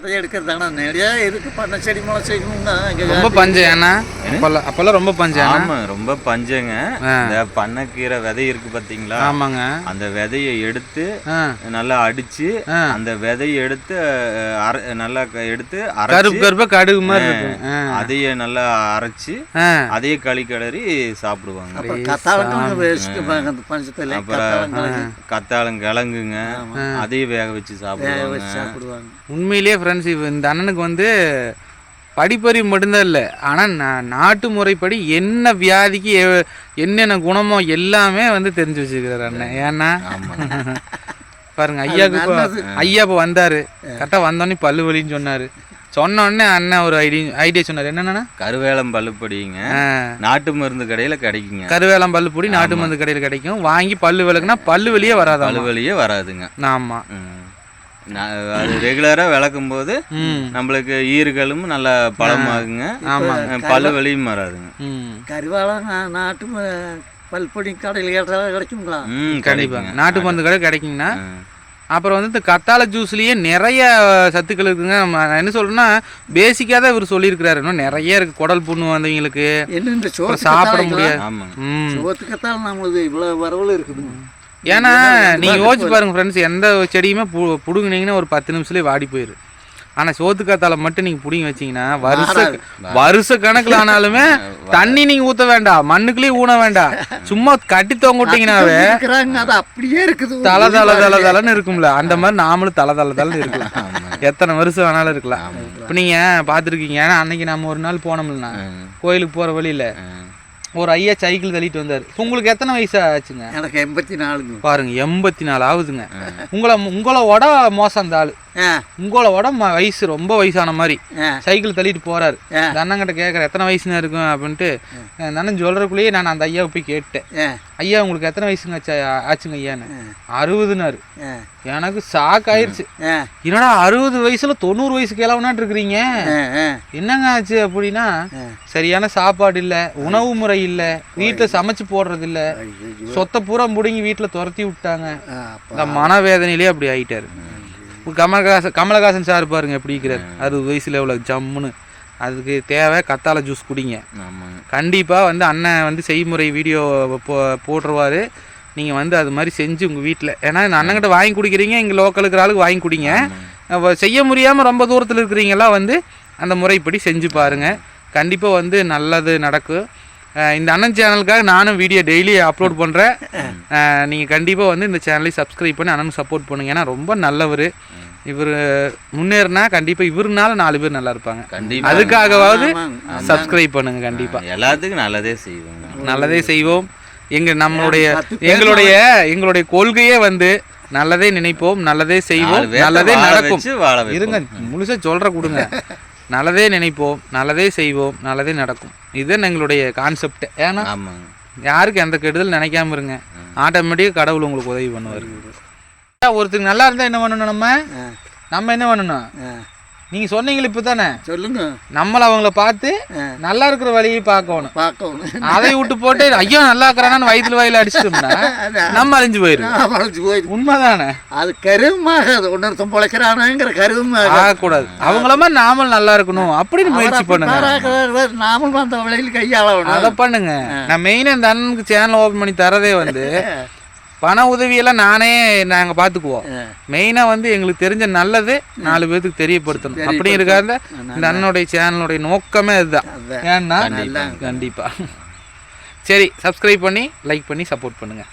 அதை எடுக்கிறதானா? நிறையா இருக்கு. பண்ண செடி முளைச்சிக்கணும்னா ரொம்ப பஞ்சம் ஏன்னா? அப்போல்லாம் அப்போல்லாம் ரொம்ப பஞ்சம் ஆமா ரொம்ப பஞ்சங்க. இந்த பண்ணக்கீரை விதை இருக்கு பாத்தீங்களா? ஆமாங்க. அந்த விதையை எடுத்து நல்லா அடிச்சு. அந்த விதையை எடுத்து நல்லா எடுத்து கருப்பு கருப்பா கடுகு மாதிரி. அதையே நல்லா அரைச்சு அதையே களி கிளறி சாப்பிடுவாங்க. அப்புறம் அப்புறம் கத்தாழங்கிழங்குங்க அதையும் வேக வச்சு சாப்பிடுவாங்க வச்சு சாப்பிடுவாங்க. உண்மையிலேயே ஃப்ரெண்ட்ஸ் இந்த அண்ணனுக்கு வந்து படிப்பறிவு மட்டும்தான் இல்லை. ஆனால் நாட்டு முறைப்படி என்ன வியாதிக்கு என்னென்ன குணமோ எல்லாமே வந்து தெரிஞ்சு வச்சுக்கிறார் அண்ணன். ஏன்னா பாருங்க ஐயாவுக்கு இப்போ ஐயா இப்போ வந்தார். கரெக்டாக வந்தோடனே பல்லு வலின்னு சொன்னார். சொன்ன உடனே அண்ணன் ஒரு ஐடியா ஐடியா சொன்னார். என்னென்னா கருவேலம் பல்லுப்படிங்க நாட்டு மருந்து கடையில கிடைக்குங்க. கருவேலம் பல்லு பொடி நாட்டு மருந்து கடையில் கிடைக்கும். வாங்கி பல்லு விளக்குனா பல்லு வலியே வராதா பல்லுவலியே வராதுங்க. ஆமாம் அது ரெகுலரா விளக்கும் போது ம். நம்மளுக்கு ஈறுகளும் நல்லா பலமாகுங்க ஆமாங்க. பல்லு வலியும் வராதுங்க. ம். கறிவாளம் நா- நாட்டு ம- பல்பொடி கடையில் கேட்டாலும் கிடைக்குங்களா? ம் கண்டிப்பாங்க நாட்டு மருந்து கடை கிடைக்குங்கண்ணா. அப்புறம் வந்து இந்த கத்தாழை ஜூஸ்லேயே நிறைய சத்துக்கள் இருக்குங்க. நம்ம நான் என்ன சொல்றேன்னா பேசிக்காக தான் இவர் சொல்லியிருக்கிறாரு. இன்னும் நிறைய இருக்குது குடல் புண்ணு வந்தவங்களுக்கு. சாப்பிட முடியாது. ஆமாங்க. ம். சோத்துக்கத்தால் நம்மளுக்கு இவ்வளோ வரவில் இருக்குதுங்க. ஏன்னா நீங்கள் யோசிச்சு பாருங்க ஃப்ரெண்ட்ஸ் எந்த செடியுமே பு பிடுங்குனீங்கன்னா ஒரு பத்து நிமிஷத்துலேயே வாடி போயிரு. ஆனால் சோத்துக்காத்தால மட்டும் நீங்கள் பிடிங்கி வச்சீங்கன்னா வருஷ வருஷ கணக்கில் ஆனாலுமே தண்ணி நீங்கள் ஊற்ற வேண்டாம் மண்ணுக்குள்ளேயே ஊன வேண்டாம் சும்மா கட்டி தொங்க விட்டீங்கன்னாவே அப்படியே இருக்குது. தலை தலை தலை தலைன்னு இருக்கும்ல. அந்த மாதிரி நாமளும் தலை தலை தலைன்னு இருக்கலாம். எத்தனை வருஷம் வேணாலும் இருக்கலாம். இப்போ நீங்கள் பார்த்துருக்கீங்க? ஏன்னா அன்னைக்கு நம்ம ஒரு நாள் போனோம்லண்ணா. கோயிலுக்கு போகிற வழியில். ஒரு ஐயா சைக்கிள் தள்ளிட்டு வந்தார். உங்களுக்கு எத்தனை வயசு ஆச்சுங்க? எனக்கு எண்பத்தி நாலுங்க. பாருங்க எண்பத்தி நாலு ஆகுதுங்க. உங்களை உங்களோட மோசம் அந்த ஆள். உங்களோட ம- வயசு ரொம்ப வயசான மாதிரி. சைக்கிள் தள்ளிட்டு போறாரு. அண்ணங்கிட்ட கேட்குற எத்தனை வயசுன்னு இருக்கும் அப்படின்ட்டு. அண்ணன் சொல்றதுக்குள்ளேயே நான் அந்த ஐயாவை போய் கேட்டேன். ஐயா உங்களுக்கு எத்தனை வயசுங்க ஆச்சா ஆச்சுங்க ஐயான்னு? அறுபதுனாரு. எனக்கு ஷாக் ஆயிருச்சு. ஆ. என்னடா அறுபது வயசுல தொண்ணூறு வயசு கிழவனாட்டு இருக்கிறீங்க? என்னங்க ஆச்சு? அப்படின்னா சரியான சாப்பாடு இல்ல உணவு முறை இல்ல வீட்டுல சமைச்சு போடுறது இல்ல. சொத்தை பூரா முடுங்கி வீட்டுல துரத்தி விட்டாங்க. இந்த மனவேதனையிலே அப்படி ஆயிட்டாரு. கமலஹாசன் கமலஹாசன் சார் பாருங்க எப்படி இருக்கிறார். அறுபது வயசுல எவ்வளவு ஜம்முன்னு. அதுக்கு தேவை கத்தாழை ஜூஸ் குடிங்க. ஆமாங்க. கண்டிப்பா வந்து அண்ணன் வந்து செய்முறை வீடியோ போ போட்டுருவாரு. நீங்க வந்து அது மாதிரி செஞ்சு உங்க வீட்டில் ஏன்னா இந்த அண்ணன்கிட்ட வாங்கி குடிக்கிறீங்க இங்க லோக்கல் இருக்கிற ஆளுக்கு வாங்கி குடிங்க. செய்ய முடியாம ரொம்ப தூரத்தில் இருக்கிறீங்கலாம் வந்து அந்த முறைப்படி செஞ்சு பாருங்க. கண்டிப்பா வந்து நல்லது நடக்கும். இந்த அண்ணன் சேனலுக்காக நானும் வீடியோ டெய்லி அப்லோட் பண்ணுறேன் நீங்கள் கண்டிப்பாக வந்து இந்த சேனலை சப்ஸ்கிரைப் பண்ணி அண்ணனுக்கு சப்போர்ட் பண்ணுங்க. ஏன்னா ரொம்ப நல்லவர். இவர் முன்னேறினா கண்டிப்பாக இவருனால நாலு பேர் நல்லா இருப்பாங்க. கண்டிப்பா. அதுக்காகவாவது. சப்ஸ்கிரைப் பண்ணுங்க கண்டிப்பாக எல்லாத்துக்கும் நல்லதே செய்வோங்க நல்லதே செய்வோம். எங்க நம்மளுடைய எங்களுடைய எங்களுடைய கொள்கையே வந்து நல்லதே நினைப்போம் நல்லதே செய்வோம் நல்லதே நடக்கும். இருங்க முழுசா சொல்ற கொடுங்க. நல்லதே நினைப்போம் நல்லதே செய்வோம் நல்லதே நடக்கும். இதுதான் எங்களுடைய கான்செப்ட் ஏன்னா யாருக்கு எந்த கெடுதல் நினைக்காம இருங்க. ஆட்டோமேட்டிக்காக கடவுள் உங்களுக்கு உதவி பண்ணுவார். ஒருத்தருக்கு நல்லா இருந்தால் என்ன பண்ணணும் நம்ம? நம்ம என்ன பண்ணணும். நீங்கள் சொன்னீங்களே இப்போ தானே சொல்லுங்க. நம்மள அவங்கள பார்த்து. நல்லா இருக்கிற வழியை பார்க்கணும். பார்க்கணும். அதை விட்டு போட்டு ஐயோ நல்லா இருக்கிறான்னு வயிற்றுல வாயில அடிச்சிட்டோம்னா நம்ம அழிஞ்சு போயிடும் நான் வளைஞ்சு போயிடுது உண்மைதானே? அது கருவமாகாது ஒன்னொருத்தன் பொழைக்கிறானுங்கிற கருவமாக ஆகக்கூடாது. அவங்கள மாதிரி நாமளும் நல்லா இருக்கணும். அப்படின்னு முயற்சி பண்ணுங்க. நாமும் அந்த வழியில் கையாளணும் அதை பண்ணுங்க. நான் மெயினாக இந்த அண்ணனுக்கு சேனல் ஓப்பன் பண்ணி தரதே வந்து பண உதவியெல்லாம் நானே நாங்கள் பார்த்துக்குவோம் மெயினாக வந்து எங்களுக்கு தெரிஞ்ச நல்லது நாலு பேர்த்துக்கு தெரியப்படுத்தணும். அப்படி இருக்காத இந்த அண்ணனுடைய சேனலுடைய நோக்கமே அதுதான். ஏன்னா கண்டிப்பாக சரி சப்ஸ்கிரைப் பண்ணி லைக் பண்ணி சப்போர்ட் பண்ணுங்கள்